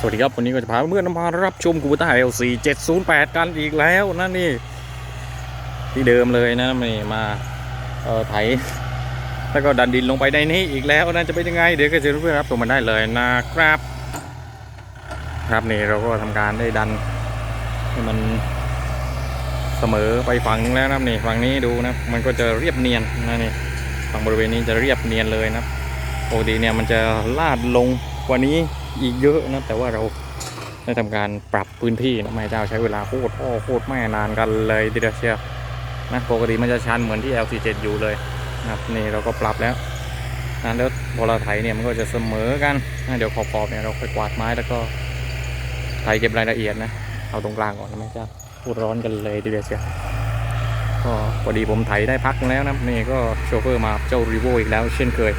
สวัสดีครับ วันนี้ก็จะพาเพื่อนมารับชมกูต้า LC 708กันอีกแล้วนะนี่ ที่เดิมเลยนะนี่มาเอ่อไถแล้วก็ดันดินลงไปในนี้อีกแล้วนะจะเป็นยังไง เดี๋ยวก็จะเพื่อนรับชมมันได้เลยนะครับ ครับนี่เราก็ทำการได้ดันให้มันเสมอไปฝั่งนึงแล้วนะนี่ฝั่งนี้ดูนะ มันก็จะเรียบเนียนนะนี่ฝั่งบริเวณนี้จะเรียบเนียนเลยนะปกติเนี่ยมันจะลาดลงกว่านี้ อีกเยอะนะแต่ว่าเราได้ทำการปรับพื้นที่นะไม่ให้เจ้าใช้เวลาโคตรพ่อโคตรแม่นานกันเลยทีเดียวเชียนะปกติมันจะชันเหมือนที่ LC7 อยู่เลยนะครับนี่เราก็ปรับแล้วนะแล้วพอเราไถเนี่ยมันก็จะเสมอกันนะเดี๋ยวขอบๆเนี่ยเราค่อยกวาดไม้แล้วก็ไถเก็บรายละเอียดนะเอาตรงกลางก่อนนะแม่เจ้าพูดร้อนกันเลยทีเดียเชียวก็พอดีผมไถได้พักแล้วนะนี่ก็โชเฟอร์มาเจ้ารีโวอีกแล้วเช่นเคย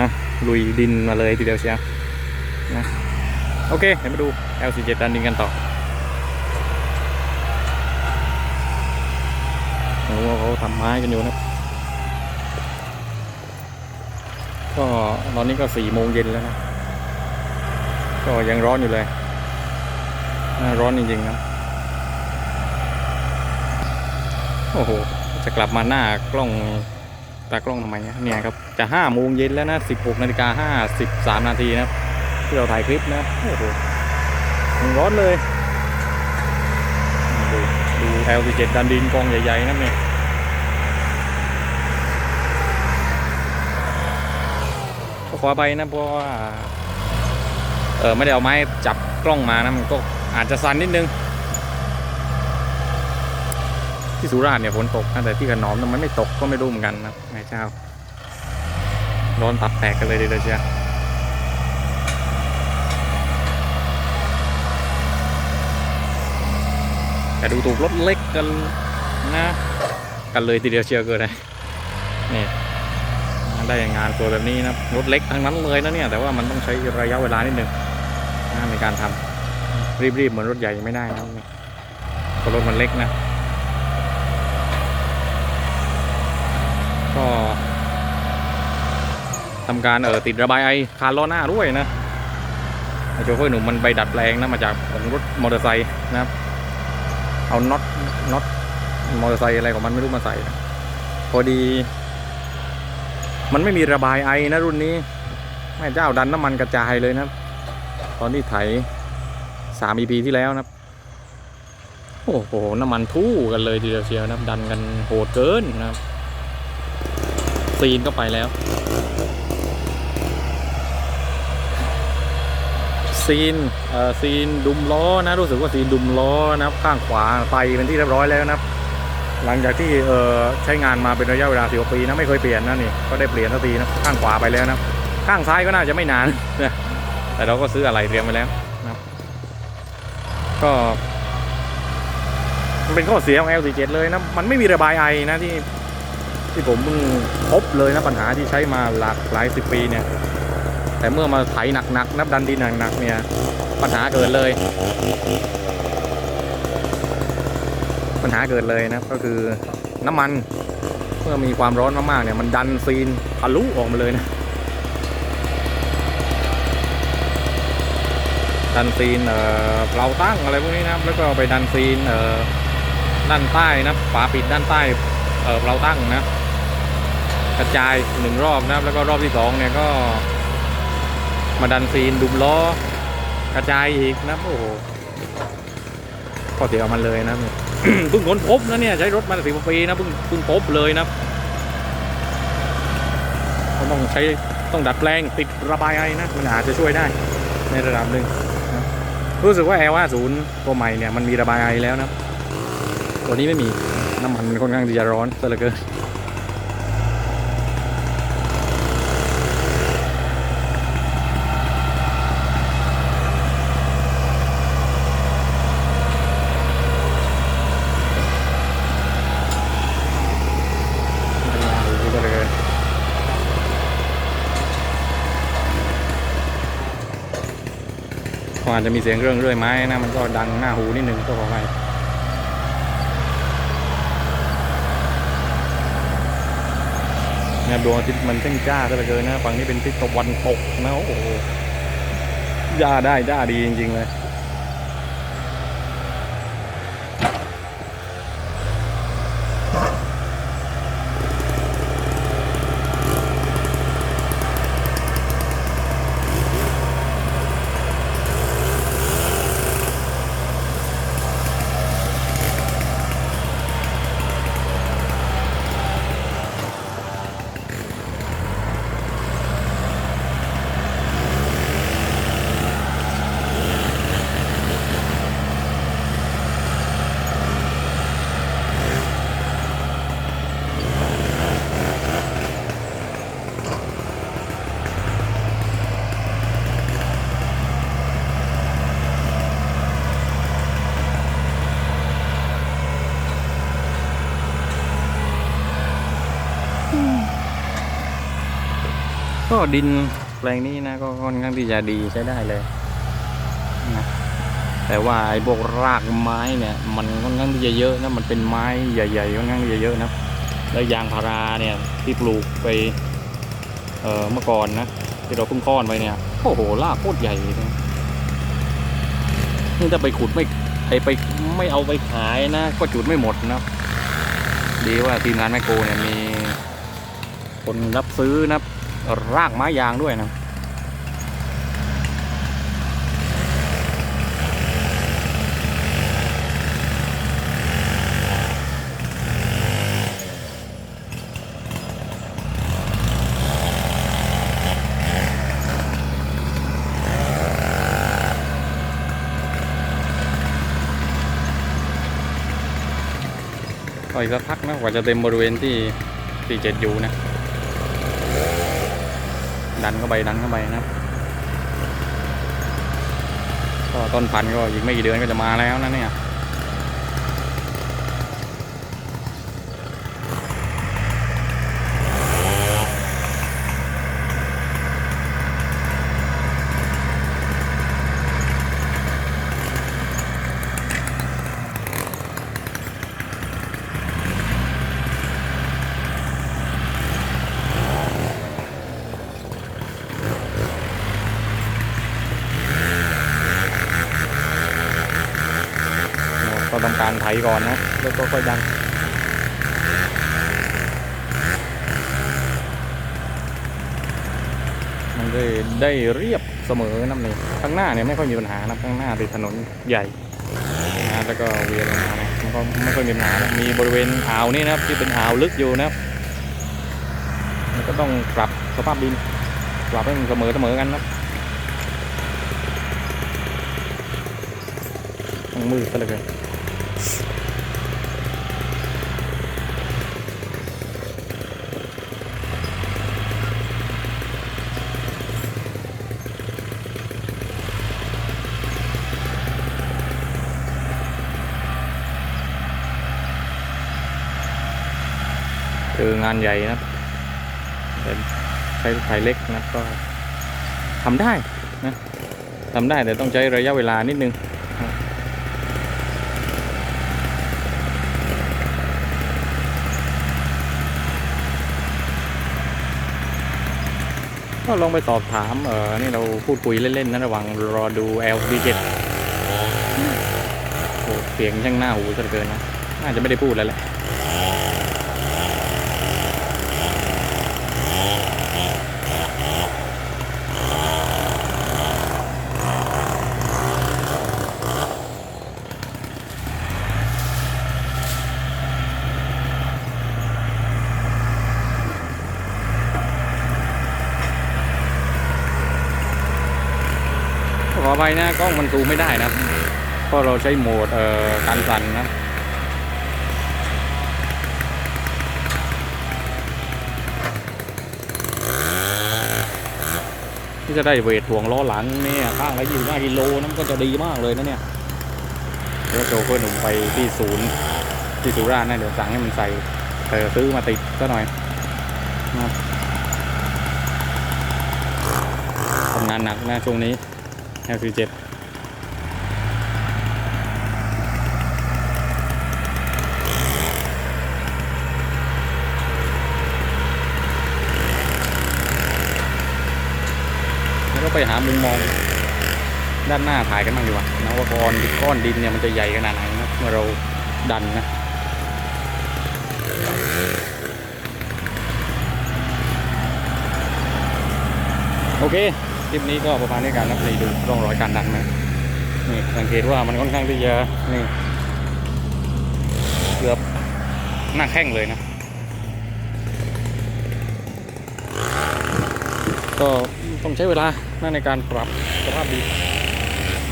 นะลุยดินมาเลยทีเดียวเชียว นะโอเคเดี๋ยวมาดู L47 ดันดินกันต่อเขาทำไม้กันอยู่นะก็ตอนนี้ก็สี่โมงเย็นแล้วนะ ก็ยังร้อนอยู่เลย ร้อนจริงๆนะ โอ้โห จะกลับมาหน้ากล้องตากล้องทำไมเนี่ยเนี่ยครับ จะห้าโมงเย็นแล้วนะสิบหกนาฬิกาห้าสิบสามนาทีนะครับ ที่เราถ่ายคลิปนะโอ้โหร้อนเลยดูดู L17 ดันดินกองใหญ่ๆนั่นเนี่ยก็ขอไปนะเพราะว่าเออไม่ได้เอาไม้จับกล้องมานะมันก็อาจจะสั่นนิดนึง ที่สุราษฎร์เนี่ยฝนตกนะแต่ที่ขนอมมันไม่ตกก็ไม่รู้เหมือนกันนะไงเจ้าร้อนตับแตกกันเลยเดียวเชียว แต่ดูถูกรถเล็กกันนะ กันเลยทีเดียวเชียวเกินเลยนี่ได้งานตัวแบบนี้นะรถเล็กทั้งนั้นเลยนะเนี่ยแต่ว่ามันต้องใช้ระยะเวลานิดนึงนะในการทำรีบๆเหมือนรถใหญ่ไม่ได้นะเพราะรถมันเล็กนะก็ทำการเออติดระบายไอคาร์ล้อหน้าด้วยนะโชเฟอร์หนุ่มมันไปดัดแปลงนะมาจากของรถมอเตอร์ไซค์นะครับ เอาน็อตน็อตมอเตอร์ไซค์อะไรของมันไม่รู้มาใส่นะพอดี มันไม่มีระบายไอนะรุ่นนี้แม่เจ้าดันน้ำมันกระจายเลยนะ ตอนที่ไถสาม EP ที่แล้วนะโอ้โห น้ำมันทู่กันเลยทีเดียวเชียวนะดันกันโหดเกินนะครับซีนก็ไปแล้ว ซีนเอ่อซีนดุมล้อนะรู้สึกว่าซีนดุมล้อนะครับข้างขวาไฟเป็นที่เรียบร้อยแล้วนะครับ หลังจากที่เออใช้งานมาเป็นระยะเวลาสิบปีนะไม่เคยเปลี่ยนนะนี่ก็ได้เปลี่ยนสักทีนะข้างขวาไปแล้วนะข้างซ้ายก็น่าจะไม่นานนะแต่เราก็ซื้ออะไรเตรียมไว้แล้วนะครับก็มันเป็นข้อเสียของ L47 เลยนะมันไม่มีระบายไอนะที่ที่ผมเพิ่งพบเลยนะปัญหาที่ใช้มาหลากหลายสิบปีเนี่ย แต่เมื่อมาไถหนักๆนับดันดินหนักๆเนี่ยปัญหาเกิดเลย ปัญหาเกิดเลยนะก็คือน้ำมันเมื่อมีความร้อนมากๆเนี่ยมันดันซีนทะลุออกมาเลยนะดันซีนเอ่อเปลาตั้งอะไรพวกนี้นะครับแล้วก็ไปดันซีนเอ่อด้านใต้นะฝาปิดด้านใต้เอ่อเปลาตั้งนะกระจายหนึ่งรอบนะครับแล้วก็รอบที่สองเนี่ยก็ มาดันซีนดุมล้อกระจายอีกนะโอ้โหข้อเสียของมันเลยนะเพิ่งค้นพบนะเนี่ยใช้รถมาสิบปีนะเพิ่งเพิ่งพบเลยนะก็ต้องใช้ต้องดัดแปลงติดระบายไอนะมันอาจจะช่วยได้ในระดับหนึ่งนะรู้สึกว่าแอลว่าศูนย์ตัวใหม่เนี่ยมันมีระบายไอแล้วนะ ตัวนี้ไม่มีน้ำมันค่อนข้างที่จะร้อนซะเหลือเกินซะเหลือเกินก็ อาจจะมีเสียงเรื่องเรื่อยไม้นะมันก็ดังหน้าหูนิดหนึ่งก็ขอไปนะครับดวงอาทิตย์มันเส้นจ้าซะเหลือเกินนะฝั่งนี้เป็นทิศตะวันตกนะโอ้โหย่าได้ย่าดีจริงๆเลย ดินแปลงนี้นะก็ค่อนข้างที่จะดีใช้ได้เลยนะแต่ว่าไอ้พวกรากไม้เนี่ย มันค่อนข้างที่จะเยอะนะมันเป็นไม้ใหญ่ๆค่อนข้างที่จะเยอะนะแล้วยางพาราเนี่ยที่ปลูกไปเอ่อเมื่อก่อนนะที่เราเพิ่งก้อนไปเนี่ยโอ้โหรากโคตรใหญ่เลยนะนี่ถ้าไปขุดไม่ไอไปไม่เอาไปขายนะ ก็จุดไม่หมดนะดีว่าทีมงานแมคโครเนี่ยมีคนรับซื้อนะ รากไม้ยางด้วยนะก็อีกสักพักนะกว่าจะเต็มบริเวณที่ที่เจ็ดอยู่นะ ดันเข้าไปดันเข้าไปนะก็ต้นพันธุ์ก็อีกไม่กี่เดือนก็จะมาแล้วนะเนี่ย การไถก่อนนะแล้วก็ค่อยดันมันได้ได้เรียบเสมอน้ำเลยข้างหน้าเนี่ยไม่ค่อยมีปัญหานะข้างหน้าติดถนนใหญ่นะแล้วก็เวียนมาเนี่ยมันก็ไม่ค่อยมีปัญหานะมีบริเวณอ่าวนี่นะครับที่เป็นอ่าวลึกอยู่นะครับมันก็ต้องปรับสภาพดินปรับให้มันเสมอเสมอกันนะมืดซะเหลย คืองานใหญ่นะแต่ใช้รถไถเล็กนะก็ทำได้นะทำได้แต่ต้องใช้ระยะเวลานิดนึง ก็ลองไปสอบถามเออนี่เราพูดคุยเล่นๆนะระหว่างรอดู LB7 โอ้เสียงช่างหน้าหูซะเลือเกินนะ น่าจะไม่ได้พูดแล้วแหละ ขออภัยนะกล้องมันซูมไม่ได้นะเพราะเราใช้โหมดเอ่อการสั่นนะที่จะได้เวทถ่วงล้อหลังเนี่ยข้างละยี่สิบห้ากิโลนั่นก็จะดีมากเลยนะเนี่ยเดี๋ยวโจเพื่อนหนุ่มไปที่ศูนย์ที่สุราษฎร์นะเดี๋ยวสั่งให้มันใส่เออซื้อมาติดก็หน่อยนะทำงานหนักนะช่วงนี้ L47 แล้วก็ไปหามุมมองด้านหน้าถ่ายกันบ้างดีกว่านะว่าก้อนก้อนดินเนี่ยมันจะใหญ่ขนาดไหนนะเมื่อเราดันนะโอเค คลิปนี้ก็ประมาณนี้กันนะไปดูร่องรอยการดันนะนี่สังเกตว่ามันค่อนข้างที่จะนี่เกือบหน้าแข้งเลยนะ ก็ต้องใช้เวลาในการปรับสภาพดิน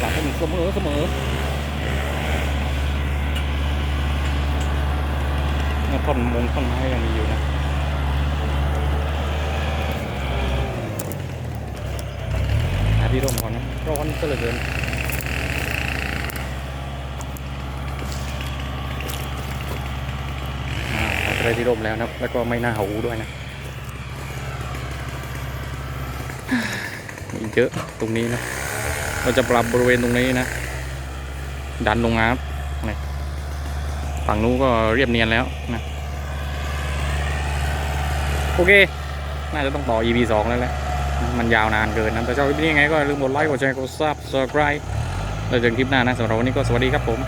ปรับให้มันเสมอเสมอท่อนมงท่อนไม้ยังมีอยู่นะ หา ที่ร่มก่อนะร้อนก็เลือเกินอ่าเราจะได้ที่ร่มแล้วนะแล้วก็ไม่น่าหูด้วยนะอีกเยอะตรงนี้นะเราจะปรับบริเวณตรงนี้นะ ดันลงน้ำฝั่งนู้นก็เรียบเนียนแล้วนะ โอเค น่าจะต้องต่อ EP 2 แล้วแหละ มันยาวนานเกินนะแต่ชอบคลิปนี้ยังไงก็ลืมกดไลค์กดแชร์กดซับสไครต์แล้วเจอกันคลิปหน้านะสำหรับวันนี้ก็สวัสดีครับผม